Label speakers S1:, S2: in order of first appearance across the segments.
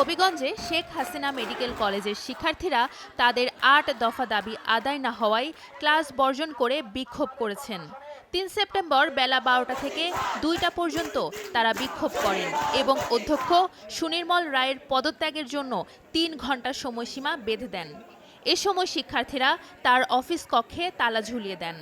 S1: হবিগঞ্জে Sheikh Hasina medical কলেজের শিক্ষার্থীরা তাদের আট দফা দাবি আদায় না হওয়ায় ক্লাস বর্জন করে বিক্ষোভ করেছেন। তিন সেপ্টেম্বর বেলা বারোটা থেকে দুইটা পর্যন্ত তারা বিক্ষোভ করেন এবং অধ্যক্ষ সুনির্মল রায়ের পদত্যাগের জন্য তিন ঘণ্টা সময়সীমা বেঁধে দেন। এ সময় শিক্ষার্থীরা তার অফিস কক্ষে তালা ঝুলিয়ে দেন।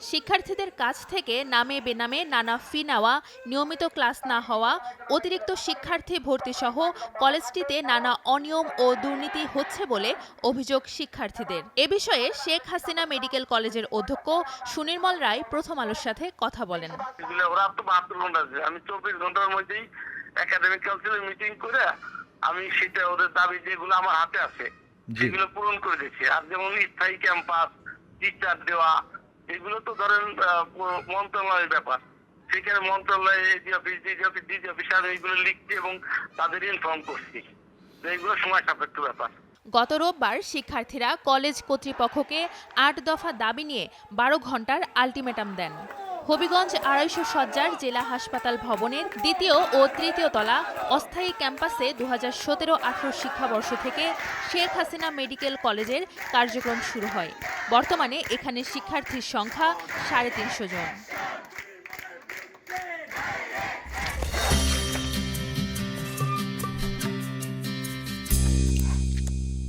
S1: শিক্ষার্থীদের কাছ থেকে নামে বেনামে নানা ফি নেওয়া নিয়মিত ক্লাস না হওয়া অতিরিক্ত শিক্ষার্থী ভর্তি সহ কলেজটিতে নানা অনিয়ম ও দুর্নীতি হচ্ছে বলে অভিযোগ শিক্ষার্থীদের। এ বিষয়ে শেখ হাসিনা মেডিকেল কলেজের অধ্যক্ষ সুনির্মল রায় প্রথম আলোর সাথে কথা বলেন।
S2: আমি চব্বিশ ঘণ্টার মধ্যেই একাডেমিক কাউন্সিলের মিটিং করে আমি সেটা ওদের দাবি যেগুলো আমার হাতে আছে। সেগুলো পূরণ করে দিচ্ছি আর যেমন স্থায়ী ক্যাম্পাস টিচার দেওয়া এগুলো তো ধরেন মন্ত্রণালয়ের ব্যাপার। সেখানে মন্ত্রণালয়ে AD office DG office DG office আর এগুলো লিখছি এবং তাদের ইনফর্ম করছি। এইগুলো সময় সাপেক্ষ ব্যাপার।
S1: গত রোববার শিক্ষার্থীরা কলেজ কর্তৃপক্ষকে আট দফা দাবি নিয়ে বারো ঘণ্টার আলটিমেটাম দেন। হবিগঞ্জ আড়াইশো সজ্জার জেলা হাসপাতাল ভবনের দ্বিতীয় ও তৃতীয় তলা অস্থায়ী ক্যাম্পাসে দু হাজার সতেরো আঠারো শিক্ষাবর্ষ থেকে শেখ হাসিনা মেডিকেল কলেজের কার্যক্রম শুরু হয়। বর্তমানে এখানে শিক্ষার্থীর সংখ্যা সাড়ে তিনশো জন।